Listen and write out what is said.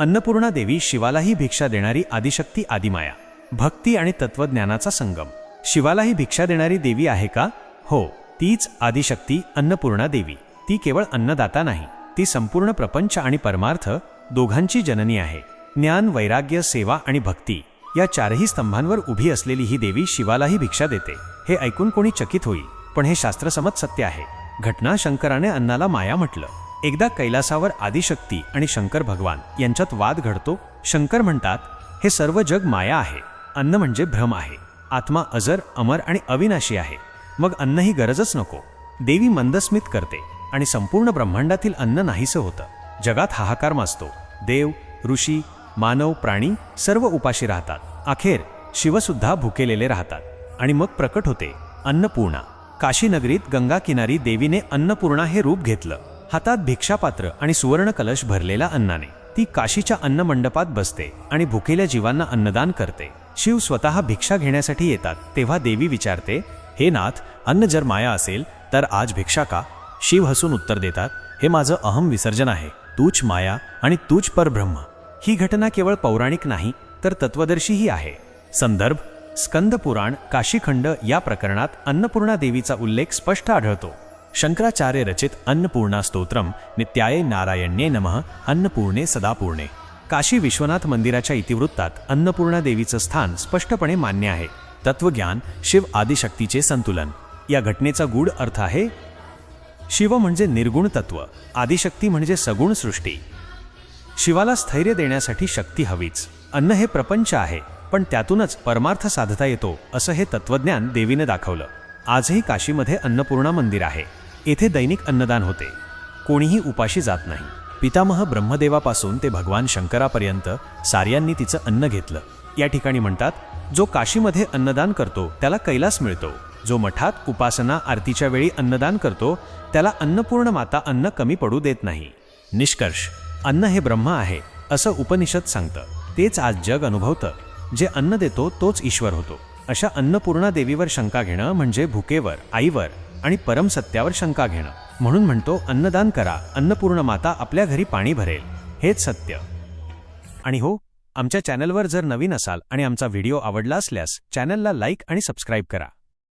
अन्नपूर्णा देवी शिवालाही भिक्षा देणारी आदिशक्ती आदिमाया भक्ती आणि तत्वज्ञानाचा संगम. शिवालाही भिक्षा देणारी देवी आहे का? हो तीच आदिशक्ती अन्नपूर्णा देवी. ती केवळ अन्नदाता नाही ती संपूर्ण प्रपंच आणि परमार्थ दोघांची जननी आहे. ज्ञान वैराग्य सेवा आणि भक्ती या चारही स्तंभांवर उभी असलेली ही देवी शिवालाही भिक्षा देते. हे ऐकून कोणी चकित होईल पण हे शास्त्रसमत सत्य आहे. घटना शंकराने अन्नाला माया म्हटलं. एकदा कैलासावर आदिशक्ती आणि शंकर भगवान यांच्यात वाद घडतो शंकर म्हणतात हे सर्व जग माया आहे अन्न म्हणजे भ्रम आहे आत्मा अजर अमर आणि अविनाशी आहे मग अन्न ही गरजच नको देवी मंदस्मित करते आणि संपूर्ण ब्रह्मांडातील अन्न नाहीसं होतं जगात हाहाकार माजतो देव ऋषी मानव प्राणी सर्व उपाशी राहतात अखेर शिवसुद्धा भुकेलेले राहतात आणि मग प्रकट होते अन्नपूर्णा काशीनगरीत गंगा किनारी देवीने अन्नपूर्णा हे रूप घेतलं हातात भिक्षापात्र आणि सुवर्ण कलश भरलेला अन्नाने. ती काशीच्या अन्न मंडपात बसते आणि भुकेल्या जीवांना अन्नदान करते. शिव स्वतः भिक्षा घेण्यासाठी येतात तेव्हा देवी विचारते हे नाथ अन्न जर माया असेल तर आज भिक्षा का? शिव हसून उत्तर देतात हे माझं अहम विसर्जन आहे. तूच माया आणि तूच परब्रह्म. ही घटना केवळ पौराणिक नाही तर तत्वदर्शीही आहे. संदर्भ स्कंद पुराण काशीखंड या प्रकरणात अन्नपूर्णा देवीचा उल्लेख स्पष्ट आढळतो. शंकराचार्य रचित अन्नपूर्णा स्तोत्रम नित्याय नारायण्ये नमः अन्नपूर्णे सदापूर्णे. काशी विश्वनाथ मंदिराच्या इतिवृत्तात अन्नपूर्णा देवीचं स्थान स्पष्टपणे मान्य आहे. तत्वज्ञान शिव आदिशक्तीचे संतुलन. या घटनेचा गूढ अर्थ आहे शिव म्हणजे निर्गुण तत्व आदिशक्ती म्हणजे सगुण सृष्टी. शिवाला स्थैर्य देण्यासाठी शक्ती हवीच. अन्न हे प्रपंच आहे पण त्यातूनच परमार्थ साधता येतो असं हे तत्वज्ञान देवीने दाखवलं. आजही काशीमध्ये अन्नपूर्णा मंदिर आहे. येथे दैनिक अन्नदान होते. कोणीही उपाशी जात नाही. पितामह ब्रह्मदेवापासून ते भगवान शंकरापर्यंत सार्यांनी तिचं अन्न घेतलं. या ठिकाणी म्हणतात जो काशीमध्ये अन्नदान करतो त्याला कैलास मिळतो. जो मठात उपासना आरतीच्या वेळी अन्नदान करतो त्याला अन्नपूर्ण माता अन्न कमी पडू देत नाही. निष्कर्ष अन्न हे ब्रह्म आहे असं उपनिषद सांगतं. तेच आज जग अनुभवतं. जे अन्न देतो तोच ईश्वर होतो. अशा अन्नपूर्णा देवीवर शंका घेणं म्हणजे भुकेवर आईवर आणि परमसत्यावर शंका घेणं. म्हणून म्हणतो अन्नदान करा अन्नपूर्ण माता आपल्या घरी पाणी भरेल. हेच सत्य. आणि हो आमच्या चॅनलवर जर नवीन असाल आणि आमचा व्हिडिओ आवडला असल्यास चॅनलला लाईक आणि सबस्क्राईब करा.